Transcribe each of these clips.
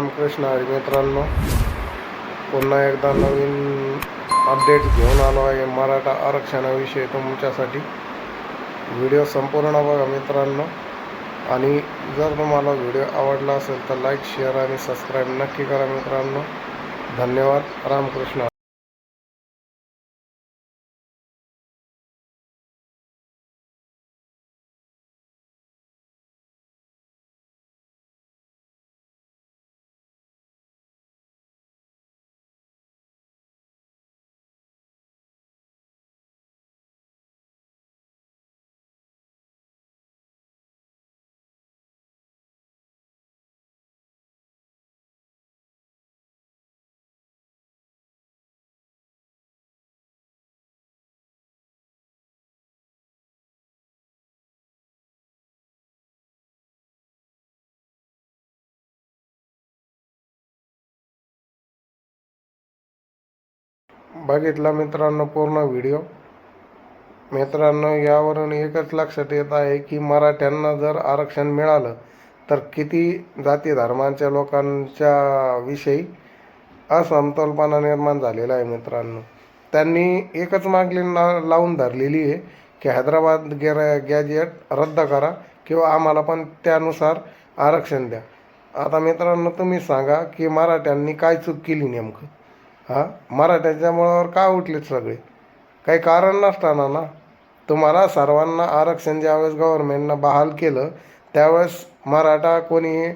रामकृष्ण हरी मित्रांनो. पुन्हा एकदा नवीन अपडेट घेऊन आलो आहे मराठा आरक्षणाविषयी तुमच्यासाठी. व्हिडिओ संपूर्ण बघा मित्रांनो. आणि जर तुम्हाला व्हिडिओ आवडला असेल तर लाईक शेअर आणि सबस्क्राईब नक्की करा मित्रांनो. धन्यवाद. रामकृष्ण बघितला मित्रांनो पूर्ण व्हिडिओ? मित्रांनो यावरून एकच लक्षात येत आहे की मराठ्यांना जर आरक्षण मिळालं तर किती जाती धर्मांच्या लोकांच्या विषयी असमतोलपणा निर्माण झालेला आहे मित्रांनो. त्यांनी एकच मागणी लावून धरलेली आहे की हैदराबाद गॅर गॅजेट रद्द करा किंवा आम्हाला पण त्यानुसार आरक्षण द्या. आता मित्रांनो तुम्ही सांगा की मराठ्यांनी काय चूक केली नेमकं? हां? मराठ्याच्या मुळावर का उठलेत सगळे? काही कारण नसताना ना? तुम्हाला सर्वांना आरक्षण ज्यावेळेस गव्हर्मेंटनं बहाल केलं त्यावेळेस मराठा कोणी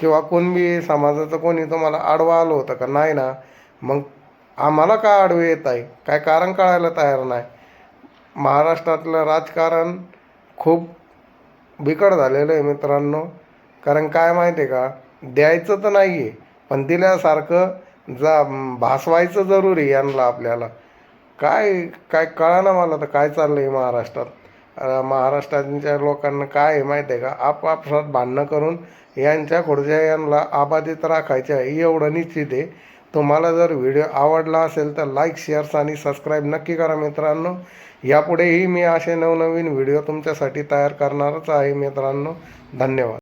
किंवा कुणबी समाजाचं कोणी तुम्हाला आडवा आलं होतं का? नाही ना? मग आम्हाला का आडवे येत आहे? काय कारण कळायला तयार नाही. महाराष्ट्रातलं राजकारण खूप बिकट झालेलं आहे मित्रांनो. कारण काय माहिती आहे का? द्यायचं तर नाही आहे पण दिल्यासारखं जा भासवायचं जरुरी यांना आपल्याला. काय काय कळाना मला तर काय चाललं आहे महाराष्ट्रात महाराष्ट्राच्या लोकांना काय आहे माहिती आहे का आपापसात भांडणं करून यांच्या खुर्च्या यांना आबादित राखायच्या आहे एवढं निश्चित आहे. तुम्हाला जर व्हिडिओ आवडला असेल तर लाईक शेअर्स आणि सबस्क्राईब नक्की करा मित्रांनो. यापुढेही मी असे नवनवीन व्हिडिओ तुमच्यासाठी तयार करणारच आहे मित्रांनो. धन्यवाद.